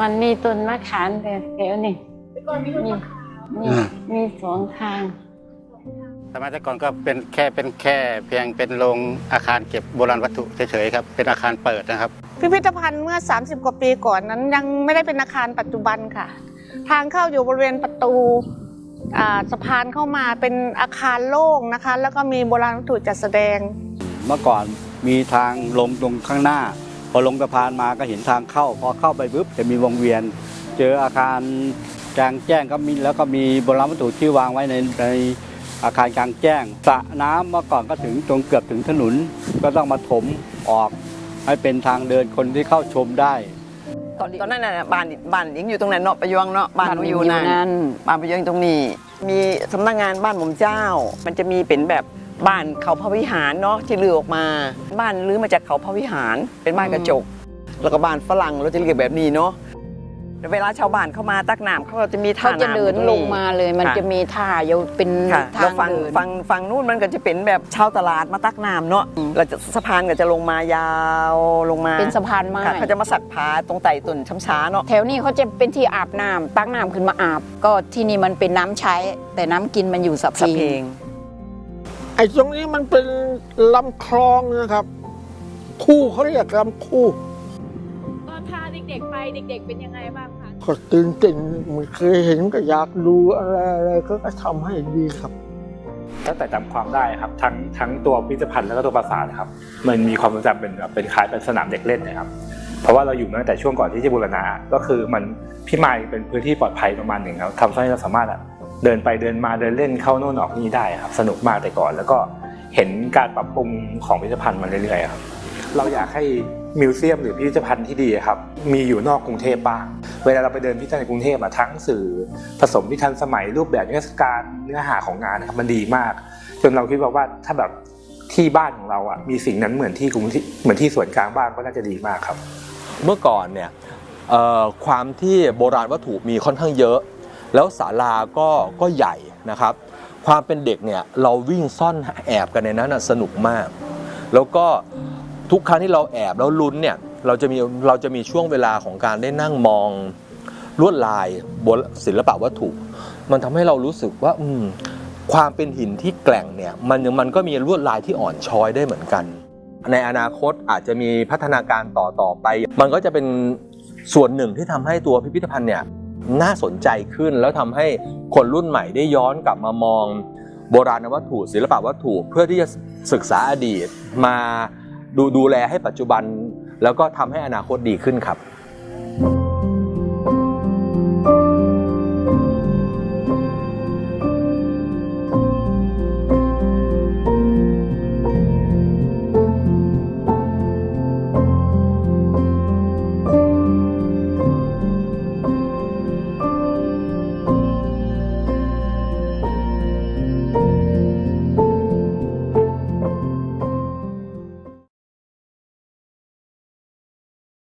อนมีต้นมะขามแต่แถวนี่แต่ก่อนมีต้นมะขามมีอ่ามีสองทางสมัยแต่ก่อนก็เป็นแค่เป็นแค่เพียงเป็นโรงอาคารเก็บโบราณวัตถุเฉยๆครับ เป็นอาคารเปิดนะครับ พิพิธภัณฑ์เมื่อ 30 กว่าปีก่อนนั้นยังไม่ได้เป็นอาคารปัจจุบันค่ะ ทางเข้าอยู่บริเวณประตูอ่าสะพานเข้ามาเป็นอาคารโล่งนะคะ แล้วก็มีโบราณวัตถุจัดแสดง เมื่อก่อนมีทางลงตรงข้างหน้า พอลงสะพานมาก็เห็นทางเข้า พอเข้าไปปุ๊บจะมีวงเวียน เจออาคารกลางแจ้งก็มีแล้วก็มีโบราณวัตถุที่วางไว้ในในอาคารกลางแจ้งสระน้ำเมื่อก่อนก็ถึงตรงเกือบถึงถนนก็ต้องมาถมออกให้เป็นทางเดินคนที่เข้าชมได้ ตอนตอนนั้นน่ะบ้านบ้านยิงอยู่ตรงนั้นเนาะประยวงเนาะบ้านหนูอยู่นั่นบ้านประยวงตรงนี้ มีสำนักงานบ้านหม่อมเจ้า มันจะมีเป็นแบบ บ้านเขาพระวิหารเนาะที่ลือออกมา บ้านลื้อมาจากเขาพระวิหารเป็นบ้านกระจก แล้วก็บ้านฝรั่งเราจะเรียกแบบนี้เนาะแล้วเวลาชาวบ้านเข้ามาตักน้ำเขาก็จะมีท่าเขาจะน้ำเดินอยู่ตรลงงมาเลย มันค่ะจะมีท่าอยู่เป็นค่ะทาแล้วงฝั่งเดินฝั่งฝั่งนู้นมันก็จะเป็นแบบชาวตลาดมาตักน้ำเนาะเราจะสะพานก็จะลงมายาวลงมาเป็นสะพานไม้ค่ะเขาจะมาสักผาตรงไต่ต้นช้ำช้าเนาะแถวนี้เขาจะเป็นที่อาบน้ำตักน้ำขึ้นมาอาบ ก็ที่นี่มันเป็นน้ำใช้ แต่น้ำกินมันอยู่สับสะเพพีง ไอ้ตรงนี้มันเป็นลำคลองนะครับ คู่เขาเรียกลำคู่ตอนพาเด็กๆไปเด็ก ๆ เป็นยังไงบ้างคะก็ตื่นเต้นไม่เคยเห็นก็อยากดูอะไรอะไรก็ทำให้ดีครับ ตั้งแต่จำความได้ครับ ทั้งทั้งตัวพิพิธภัณฑ์แล้วก็ตัวปราสาทนะครับ มันมีความทรงจำเป็นแบบเป็นคล้ายเป็นสนามเด็กเล่นนะครับ เพราะว่าเราอยู่มาตั้งแต่ช่วงก่อนที่จะบูรณะก็คือมันพี่ไมายเป็นพื้นที่ปลอดภัยประมาณหนึ่งครับทำให้เราสามารถอะ เดินไปเดินมาเดินเล่นเข้าโน่นออกนี่ได้ครับ สนุกมากแต่ก่อน แล้วก็เห็นการปรับปรุงของพิพิธภัณฑ์มาเรื่อยๆครับเราอยากให้มิวเซียมหรือพิพิธภัณฑ์ที่ดีครับมีอยู่นอกกรุงเทพบ้าง เวลาเราไปเดินพิพิธภัณฑ์ในกรุงเทพอะทั้งสื่อผสมที่ทันสมัยรูปแบบนิทรรศการเนื้อหาของงานครับมันดีมาก จนเราคิดว่าว่าถ้าแบบที่บ้านของเราอะมีสิ่งนั้นเหมือนที่กรุงที่เหมือนที่ส่วนกลางบ้านก็น่าจะดีมากครับ เมื่อก่อนเนี่ยความที่โบราณวัตถุมีค่อนข้างเยอะ แล้วศาลาก็ก็ใหญ่นะครับ ความเป็นเด็กเนี่ยเราวิ่งซ่อนแอบกันในนั้นนะสนุกมาก แล้วก็ทุกครั้งที่เราแอบแล้วลุ้นเนี่ยเราจะมีเราจะมีช่วงเวลาของการได้นั่งมองลวดลายบนศิลปะวัตถุ มันทำให้เรารู้สึกว่าอืมความเป็นหินที่แกร่งเนี่ยมันมันก็มีลวดลายที่อ่อนช้อยได้เหมือนกัน ในอนาคตอาจจะมีพัฒนาการต่อต่อไป มันก็จะเป็นส่วนหนึ่งที่ทำให้ตัวพิพิธภัณฑ์เนี่ย น่าสนใจขึ้น แล้วทำให้คนรุ่นใหม่ได้ย้อนกลับมามอง โบราณวัตถุศิลปะวัตถุเพื่อที่จะศึกษาอดีตมาดูดูแลให้ปัจจุบัน แล้วก็ทำให้อนาคตดีขึ้นครับ